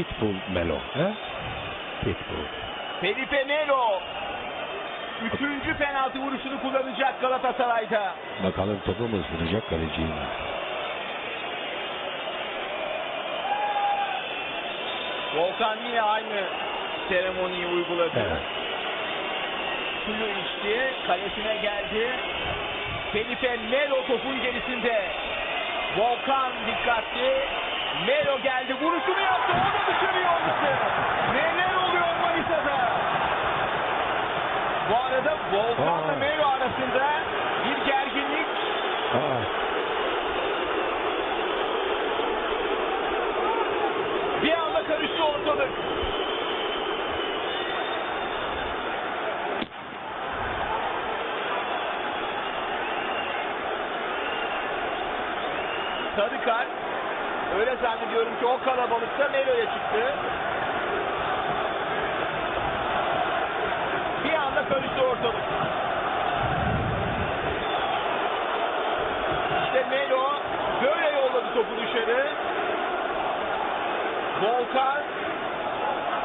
Pitbull Melo. He? Pitbull. Felipe Melo. Üçüncü penaltı vuruşunu kullanacak Galatasaray'da. Bakalım topu mu ısıracak kaleciyi mi? Volkan yine aynı seremoniyi uyguladı. Evet. Suyu içti, kalesine geldi. Felipe Melo topun gerisinde. Volkan dikkatli. Melo geldi, vuruşunu yaptı. O da dışarı yolladı. Neler oluyor Manisa'da? Bu arada Volkan'la Aa. Melo arasında bir gerginlik Aa, bir anda karıştı ortalık. Sarı kart. Öyle zannediyorum ki o kalabalıkta Melo'ya çıktı. Bir anda karıştı ortalık. İşte Melo böyle yolladı topu dışarı. Volkan